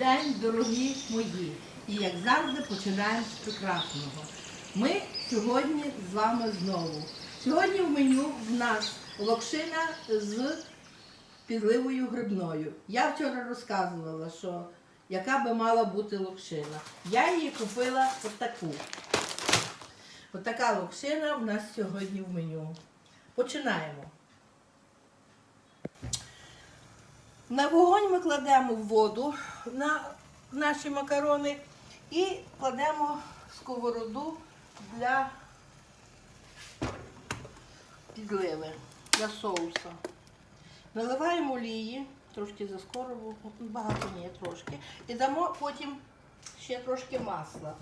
день, дорогі мої! І як завжди починаємо з прекрасного. Ми сьогодні з вами знову. Сьогодні в меню в нас локшина з підливою грибною. Я вчора розказувала, що яка би мала бути локшина. Я її купила отаку. Отака локшина в нас сьогодні в меню. Починаємо. На вогонь ми кладемо воду на наші макарони і кладемо сковороду для підливи, для соуса. Наливаємо олії, трошки заскорову, багато ні, трошки. І дамо потім ще трошки масла.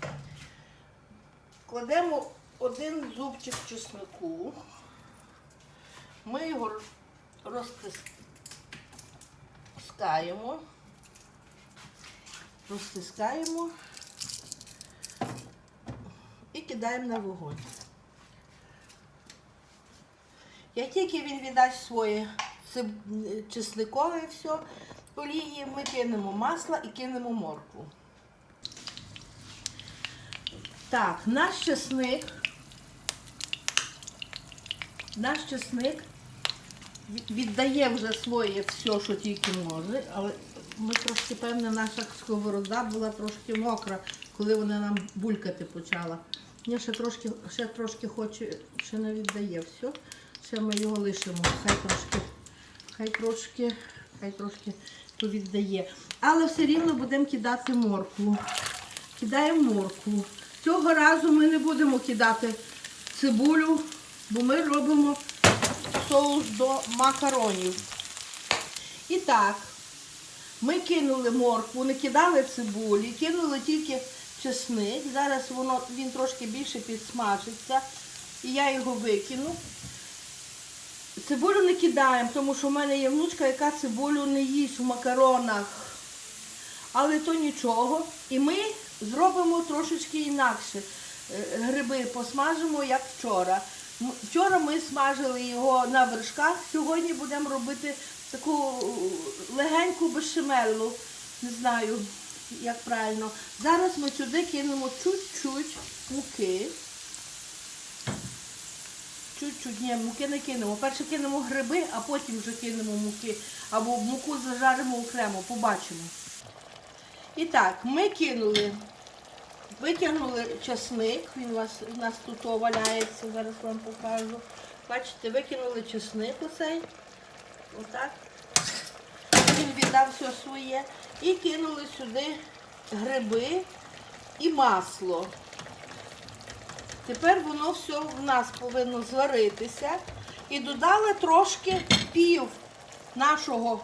Кладемо один зубчик чеснику. Ми його розтискаємо. Розтискаємо і кидаємо на вогонь. Як тільки він віддасть своє чесникове все олії, ми кинемо масло і кинемо моркву. Так, наш чесник. Наш чесник віддає вже своє все, що тільки може, але ми трошки, певне, наша сковорода була трошки мокра, коли вона нам булькати почала. Ні, ще трошки, ще трошки хоче, ще не віддає все. Ще ми його лишимо. Хай трошки, хай трошки, хай трошки повіддає. Але все рівно будемо кидати моркву. Кидаємо моркву. Цього разу ми не будемо кидати цибулю, бо ми робимо соус до макаронів. І так, ми кинули моркву, не кидали цибулі, кинули тільки чесник. Зараз воно, він трошки більше підсмажиться. І я його викину. Цибулю не кидаємо, тому що в мене є внучка, яка цибулю не їсть в макаронах. Але то нічого. І ми зробимо трошечки інакше. Е, Гриби посмажимо, як вчора. М- Вчора ми смажили його на вершках, сьогодні будемо робити таку е, легеньку бешемелу. Не знаю, як правильно. Зараз ми сюди кинемо чуть-чуть муки. Чуть-чуть, ні, муки не кинемо. Перше кинемо гриби, а потім вже кинемо муки. Або муку зажаримо окремо, побачимо. І так, ми кинули, витягнули часник, він у вас, у нас тут валяється, зараз вам покажу. Бачите, викинули часник оцей, отак. Він віддав все своє. І кинули сюди гриби і масло. Тепер воно все в нас повинно зваритися. І додали трошки пів нашого,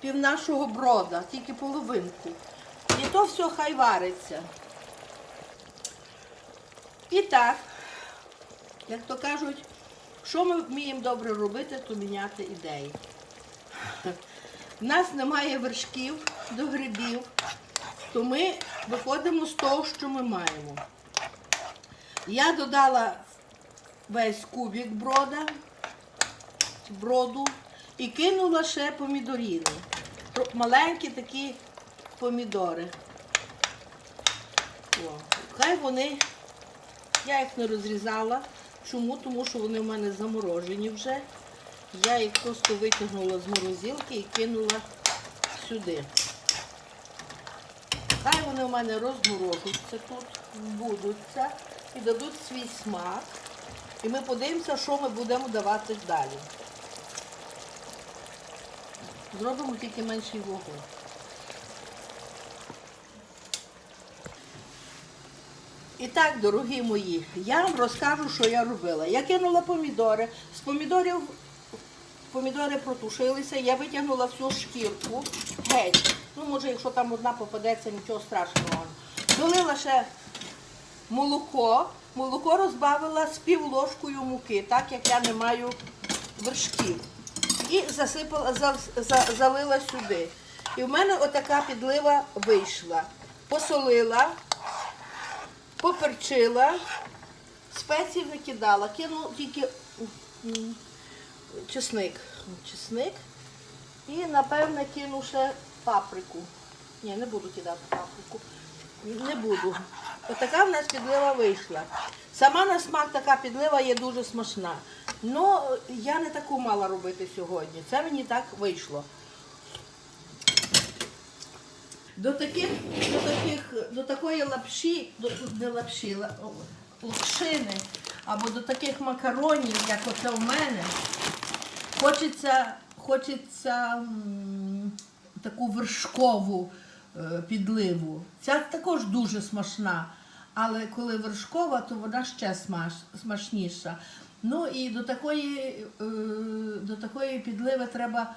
пів нашого брода, тільки половинку. І то все хай вариться. І так, як то кажуть, що ми вміємо добре робити, то міняти ідеї. У нас немає вершків до грибів, то ми виходимо з того, що ми маємо. Я додала весь кубик брода, броду і кинула ще помідоріни. Маленькі такі помідори. О, хай вони, я їх не розрізала. Чому? Тому що вони в мене заморожені вже. Я їх просто витягнула з морозилки і кинула сюди. Хай вони у мене розморожуться тут, будуться і дадуть свій смак. І ми подивимося, що ми будемо давати далі. Зробимо тільки менший вогонь. І так, дорогі мої, я вам розкажу, що я робила. Я кинула помідори. З помідорів помідори протушилися, я витягнула всю шкірку геть. Ну, може, якщо там одна попадеться, нічого страшного. Долила ще молоко. Молоко розбавила з півложкою муки, так як я не маю вершків. І засипала, за- за- залила сюди. І в мене отака підлива вийшла. Посолила, поперчила, спеції не кидала, кинула тільки чесник. Чесник. І, напевне, кину ще паприку. Ні, не буду кидати паприку. Не буду. Отака в нас підлива вийшла. Сама на смак така підлива є дуже смачна. Ну, я не таку мала робити сьогодні. Це мені так вийшло. До таких, до таких, до такої лапші, до, не лапші, лапшини, або до таких макаронів, як оце у мене, хочеться, хочеться м, таку вершкову е, підливу. Ця також дуже смачна. Але коли вершкова, то вона ще смаш, смачніша. Ну і до такої, е, до такої підливи треба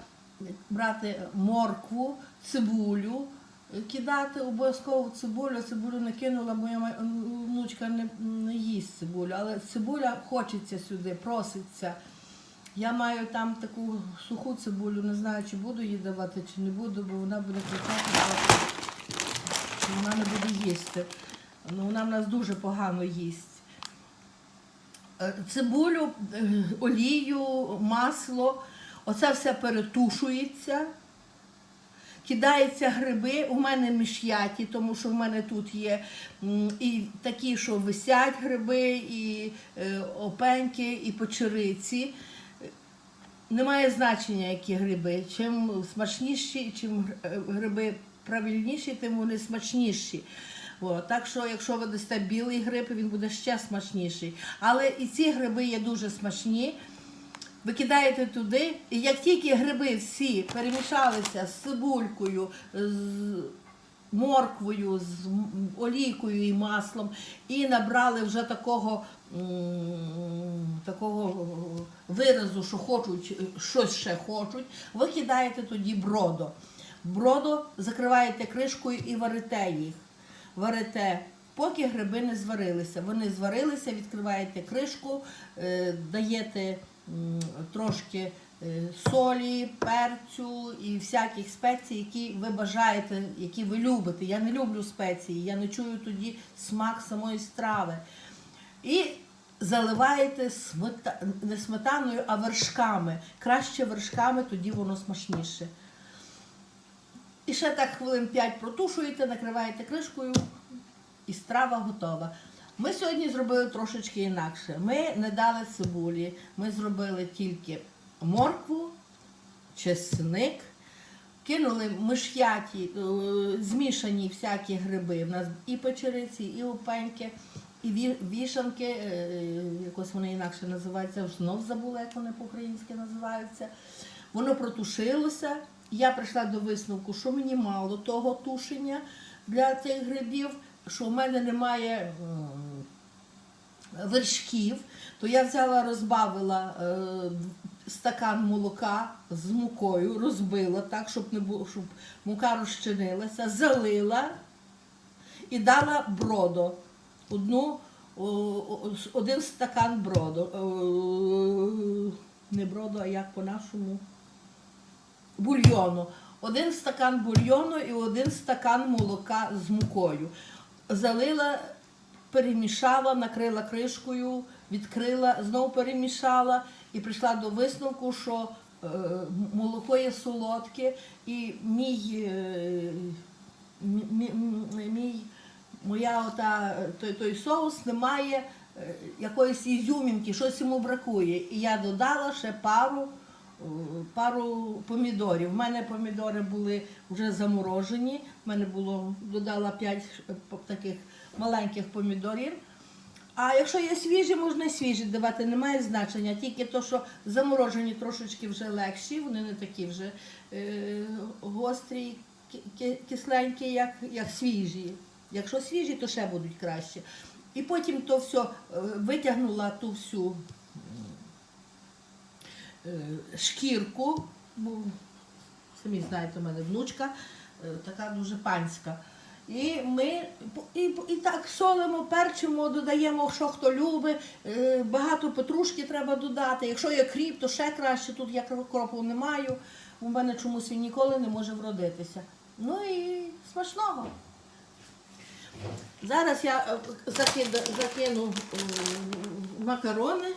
брати моркву, цибулю, кидати обов'язково цибулю. Цибулю не кинула, моя внучка не, не їсть цибулю, але цибуля хочеться сюди, проситься. Я маю там таку суху цибулю, не знаю, чи буду її давати, чи не буду, бо вона буде кричати, що вона не буде їсти. Ну, вона в нас дуже погано їсть. Е, Цибулю, е, олію, масло, оце все перетушується. Кидаються гриби, у мене міш'яті, тому що в мене тут є і такі, що висять гриби, і е, опеньки, і печериці. Немає значення, які гриби. Чим смачніші, чим е, гриби правильніші, тим вони смачніші. О, так що, якщо ви дасте білий гриб, він буде ще смачніший. Але і ці гриби є дуже смачні. Ви кидаєте туди, і як тільки гриби всі перемішалися з цибулькою, з морквою, з олійкою і маслом, і набрали вже такого, такого виразу, що хочуть, щось ще хочуть, ви кидаєте тоді бродо. Бродо закриваєте кришкою і варите їх. Варите, поки гриби не зварилися. Вони зварилися, відкриваєте кришку, е, даєте трошки е, солі, перцю і всяких спецій, які ви бажаєте, які ви любите. Я не люблю спеції, я не чую тоді смак самої страви. І заливаєте смета... не сметаною, а вершками. Краще вершками, тоді воно смачніше. І ще так хвилин 5 протушуєте, накриваєте кришкою і страва готова. Ми сьогодні зробили трошечки інакше. Ми не дали цибулі, ми зробили тільки моркву, чесник, кинули миш'яті, е, змішані всякі гриби. У нас і печериці, і опеньки, і вішанки, е, якось вони інакше називаються, знов забула, як вони по-українськи називаються. Воно протушилося. Я прийшла до висновку, що мені мало того тушення для цих грибів, що в мене немає вершків, то я взяла, розбавила е, стакан молока з мукою, розбила так, щоб не було, щоб мука розчинилася, залила і дала бродо. Одну, о, о, один стакан бродо. Е, Не бродо, а як по-нашому? Бульйону. Один стакан бульйону і один стакан молока з мукою. Залила, перемішала, накрила кришкою, відкрила, знову перемішала і прийшла до висновку, що е, молоко є солодке і мій, е, мі- мі- мій, моя ота, той, той соус не має е, якоїсь ізюмінки, щось йому бракує. І я додала ще пару, пару помідорів. У мене помідори були вже заморожені. У мене було додала 5 таких маленьких помідорів. А якщо є свіжі, можна свіжі давати, немає значення. Тільки то, що заморожені трошечки вже легші, вони не такі вже е, гострі, ки- ки- кисленькі, як, як свіжі. Якщо свіжі, то ще будуть краще. І потім то все е, витягнула ту всю е, шкірку, бо самі знаєте, у мене внучка е, така дуже панська. І ми і, і так солимо, перчимо, додаємо, що хто любить. Е, Багато петрушки треба додати. Якщо є кріп, то ще краще. Тут я кропу не маю. У мене чомусь він ніколи не може вродитися. Ну і смачного. Зараз я е, закида- закину е, макарони.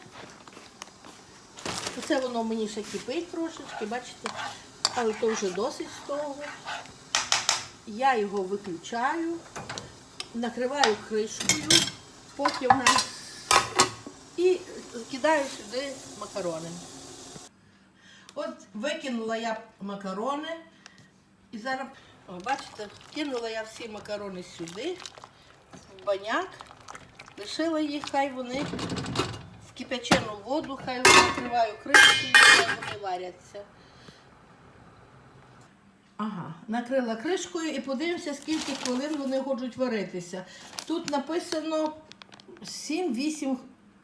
Оце воно мені ще кипить трошечки, бачите, але то вже досить з того. Я його виключаю, накриваю кришкою, в і кидаю сюди макарони. От викинула я макарони і зараз, бачите, кинула я всі макарони сюди, в баняк, лишила їх, хай вони в кипячену воду, хай накриваю кришкою, хай вони варяться. Ага, накрила кришкою і подивимося, скільки хвилин вони хочуть варитися. Тут написано 7-8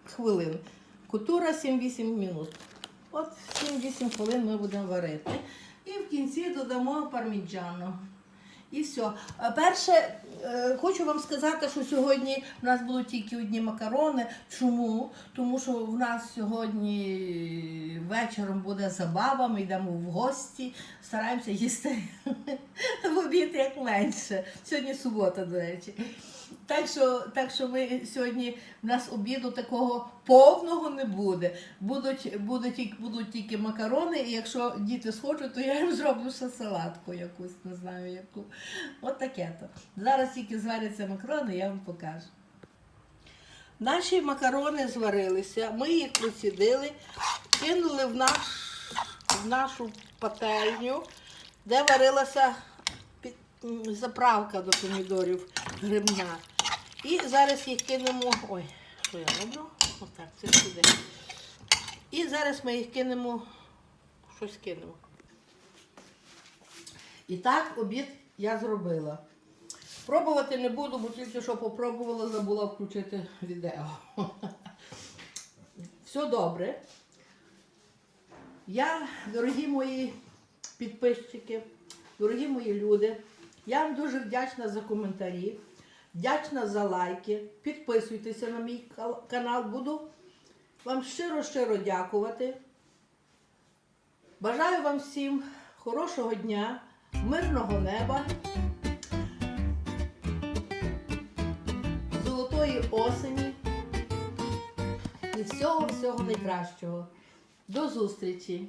хвилин. Кутура 7-8 минут. От 7-8 хвилин ми будемо варити. І в кінці додамо парміджано. І все. Перше, е, хочу вам сказати, що сьогодні в нас будуть тільки одні макарони. Чому? Тому що в нас сьогодні вечором буде забава, ми йдемо в гості, стараємося їсти в обід як менше. Сьогодні субота, до речі. Так що, так що ми сьогодні в нас обіду такого повного не буде. Будуть, будуть, будуть тільки макарони, і якщо діти схочуть, то я їм зроблю ще салатку якусь, не знаю яку. От таке то. Зараз тільки зваряться макарони, я вам покажу. Наші макарони зварилися, ми їх процідили, кинули в, наш, в нашу пательню, де варилася заправка до помідорів грибна. І зараз їх кинемо. Ой, що я роблю? Отак, це сюди. І зараз ми їх кинемо, щось кинемо. І так обід я зробила. Пробувати не буду, бо тільки що попробувала, забула включити відео. Все добре. Я, дорогі мої підписчики, дорогі мої люди, я вам дуже вдячна за коментарі, вдячна за лайки. Підписуйтеся на мій канал, буду вам щиро-щиро дякувати. Бажаю вам всім хорошого дня, мирного неба, золотої осені і всього-всього найкращого. До зустрічі!